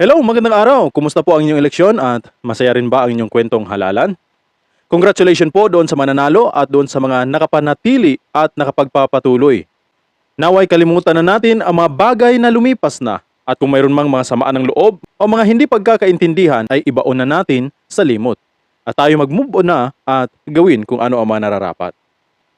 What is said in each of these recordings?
Hello, magandang araw. Kumusta po ang inyong eleksyon at masaya rin ba ang inyong kwentong halalan? Congratulations po doon sa mananalo at doon sa mga nakapanatili at nakapagpapatuloy. Naway kalimutan na natin ang mga bagay na lumipas na at kung mayroon mang mga samaan ng loob o mga hindi pagkakaintindihan ay ibaon na natin sa limot. At tayo mag-move on na at gawin kung ano ang mga nararapat.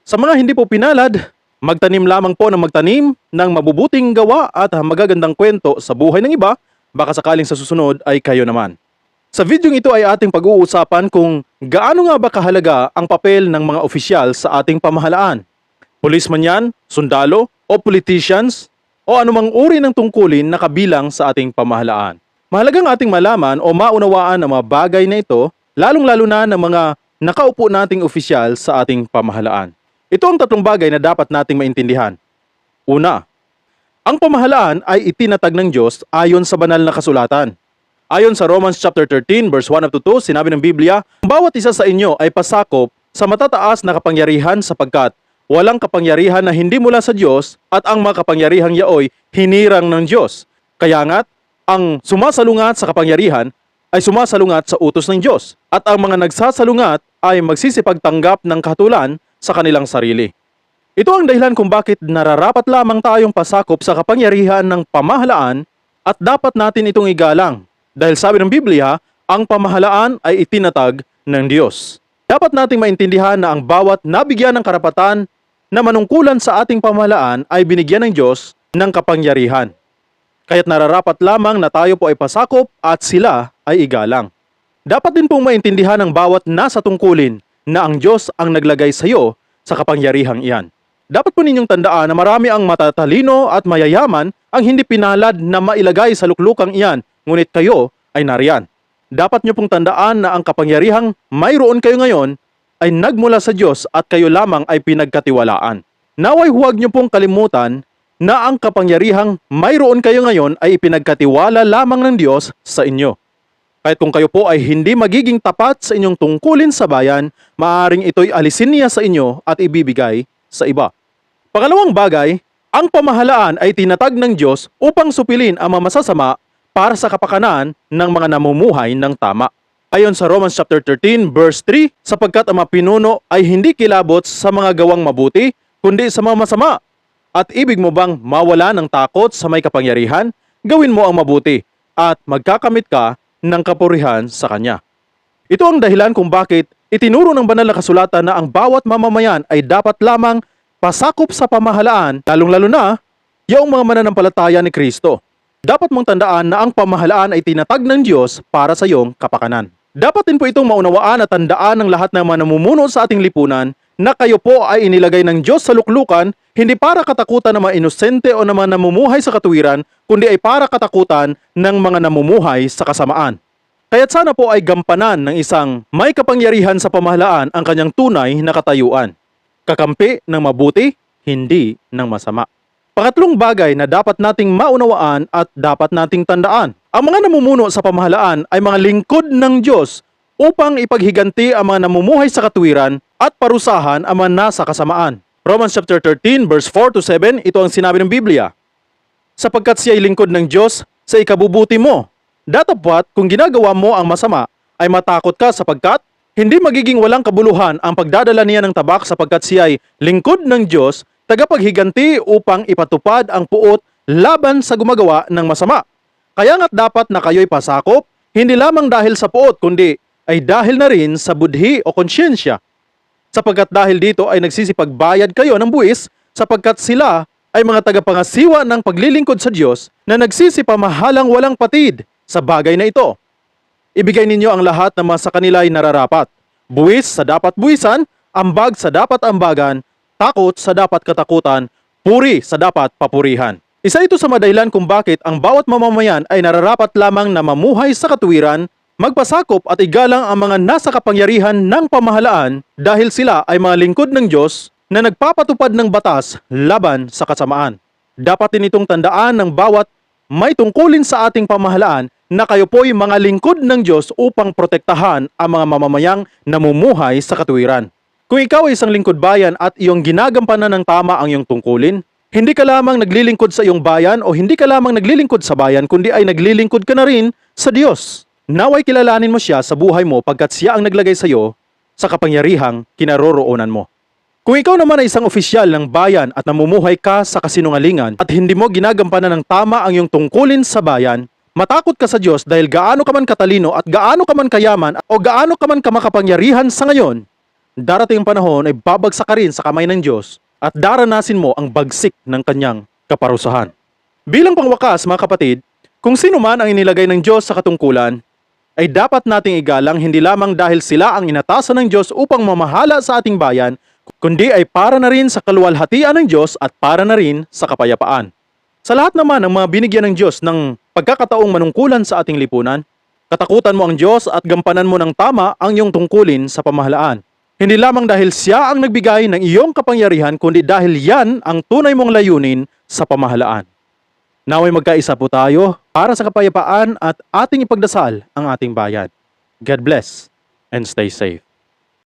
Sa mga hindi po pinalad, magtanim lamang po ng magtanim ng mabubuting gawa at magagandang kwento sa buhay ng iba, baka sakaling sa susunod ay kayo naman. Sa videong ito ay ating pag-uusapan kung gaano nga ba kahalaga ang papel ng mga opisyal sa ating pamahalaan. Policeman yan, sundalo, o politicians, o anumang uri ng tungkulin na kabilang sa ating pamahalaan. Mahalagang ating malaman o maunawaan ang mga bagay na ito, lalong-lalo na ng mga nakaupo nating opisyal sa ating pamahalaan. Ito ang tatlong bagay na dapat nating maintindihan. Una, ang pamahalaan ay itinatag ng Diyos ayon sa banal na kasulatan. Ayon sa Romans chapter 13 verse 1 up to 2, sinabi ng Biblia, "Ang bawat isa sa inyo ay pasakop sa matataas na kapangyarihan sapagkat walang kapangyarihan na hindi mula sa Diyos at ang mga kapangyarihang yaoy hinirang ng Diyos. Kaya nga't ang sumasalungat sa kapangyarihan ay sumasalungat sa utos ng Diyos at ang mga nagsasalungat ay magsisipagtanggap ng katulan sa kanilang sarili. Ito ang dahilan kung bakit nararapat lamang tayong pasakop sa kapangyarihan ng pamahalaan at dapat natin itong igalang. Dahil sabi ng Biblia, ang pamahalaan ay itinatag ng Diyos. Dapat nating maintindihan na ang bawat nabigyan ng karapatan na manungkulan sa ating pamahalaan ay binigyan ng Diyos ng kapangyarihan. Kaya't nararapat lamang na tayo po ay pasakop at sila ay igalang. Dapat din pong maintindihan ng bawat nasa tungkulin na ang Diyos ang naglagay sa iyo sa kapangyarihang iyan. Dapat po ninyong tandaan na marami ang matatalino at mayayaman ang hindi pinalad na mailagay sa luklukang iyan, ngunit kayo ay nariyan. Dapat nyo pong tandaan na ang kapangyarihang mayroon kayo ngayon ay nagmula sa Diyos at kayo lamang ay pinagkatiwalaan. Naway huwag nyo pong kalimutan na ang kapangyarihang mayroon kayo ngayon ay ipinagkatiwala lamang ng Diyos sa inyo. Kahit kung kayo po ay hindi magiging tapat sa inyong tungkulin sa bayan, maaaring ito'y alisin niya sa inyo at ibibigay sa iba. Pangalawang bagay, ang pamahalaan ay tinatag ng Diyos upang supilin ang mga masasama para sa kapakanan ng mga namumuhay ng tama. Ayon sa Romans chapter 13 verse 3, sapagkat ang mga pinuno ay hindi kilabot sa mga gawang mabuti, kundi sa mga masama. At ibig mo bang mawala ng takot sa may kapangyarihan? Gawin mo ang mabuti at magkakamit ka ng kapurihan sa Kanya. Ito ang dahilan kung bakit itinuro ng banal na kasulatan na ang bawat mamamayan ay dapat lamang pasakop sa pamahalaan, lalong-lalo na yung mga mananampalataya ni Kristo. Dapat mong tandaan na ang pamahalaan ay tinatag ng Diyos para sa iyong kapakanan. Dapat din po itong maunawaan at tandaan ng lahat ng mga namumuno sa ating lipunan na kayo po ay inilagay ng Diyos sa luklukan hindi para katakutan ng mga inosente o ng namumuhay sa katuwiran, kundi ay para katakutan ng mga namumuhay sa kasamaan. Kaya't sana po ay gampanan ng isang may kapangyarihan sa pamahalaan ang kanyang tunay na katayuan. Kakampi ng mabuti, hindi ng masama. Pangatlong bagay na dapat nating maunawaan at dapat nating tandaan. Ang mga namumuno sa pamahalaan ay mga lingkod ng Diyos upang ipaghiganti ang mga namumuhay sa katuwiran at parusahan ang mga nasa kasamaan. Romans chapter 13 verse 4 to 7, ito ang sinabi ng Biblia. Sapagkat siya ay lingkod ng Diyos sa ikabubuti mo. Datapwat kung ginagawa mo ang masama, ay matakot ka sapagkat hindi magiging walang kabuluhan ang pagdadala niya ng tabak sapagkat siya ay lingkod ng Diyos, tagapaghiganti upang ipatupad ang puot laban sa gumagawa ng masama. Kaya nga't dapat na kayo'y pasakop, hindi lamang dahil sa puot, kundi ay dahil na rin sa budhi o konsyensya. Sapagkat dahil dito ay nagsisipagbayad kayo ng buwis, sapagkat sila ay mga tagapangasiwa ng paglilingkod sa Diyos na nagsisipamahalang walang patid sa bagay na ito. Ibigay ninyo ang lahat mga sa kanila ay nararapat. Buwis sa dapat buwisan, ambag sa dapat ambagan, takot sa dapat katakutan, puri sa dapat papurihan. Isa ito sa madahilan kung bakit ang bawat mamamayan ay nararapat lamang na mamuhay sa katuwiran, magpasakop at igalang ang mga nasa kapangyarihan ng pamahalaan dahil sila ay mga lingkod ng Diyos na nagpapatupad ng batas laban sa kasamaan. Dapat din itong tandaan ng bawat may tungkulin sa ating pamahalaan na kayo po'y mga lingkod ng Diyos upang protektahan ang mga mamamayang namumuhay sa katuwiran. Kung ikaw ay isang lingkod bayan at iyong ginagampanan ng tama ang iyong tungkulin, Hindi ka lamang naglilingkod sa iyong bayan o hindi ka lamang naglilingkod sa bayan kundi ay naglilingkod ka na rin sa Diyos. Naway kilalanin mo siya sa buhay mo pagkat siya ang naglagay sa iyo sa kapangyarihang kinaroroonan mo. Kung ikaw naman ay isang opisyal ng bayan at namumuhay ka sa kasinungalingan at hindi mo ginagampanan ng tama ang iyong tungkulin sa bayan, matakot ka sa Diyos dahil gaano ka man katalino at gaano ka man kayaman o gaano ka man kamakapangyarihan sa ngayon, darating ang panahon ay babagsak ka rin sa kamay ng Diyos at daranasin mo ang bagsik ng kanyang kaparusahan. Bilang pangwakas mga kapatid, kung sino man ang inilagay ng Diyos sa katungkulan, ay dapat nating igalang hindi lamang dahil sila ang inatasan ng Diyos upang mamahala sa ating bayan, kundi ay para na rin sa kaluwalhatian ng Diyos at para na rin sa kapayapaan. Sa lahat naman ng mga binigyan ng Diyos ng pagkakataong manungkulan sa ating lipunan, katakutan mo ang Diyos at gampanan mo ng tama ang iyong tungkulin sa pamahalaan. Hindi lamang dahil siya ang nagbigay ng iyong kapangyarihan, kundi dahil yan ang tunay mong layunin sa pamahalaan. Naway magkaisa po tayo para sa kapayapaan at ating ipagdasal ang ating bayan. God bless and stay safe.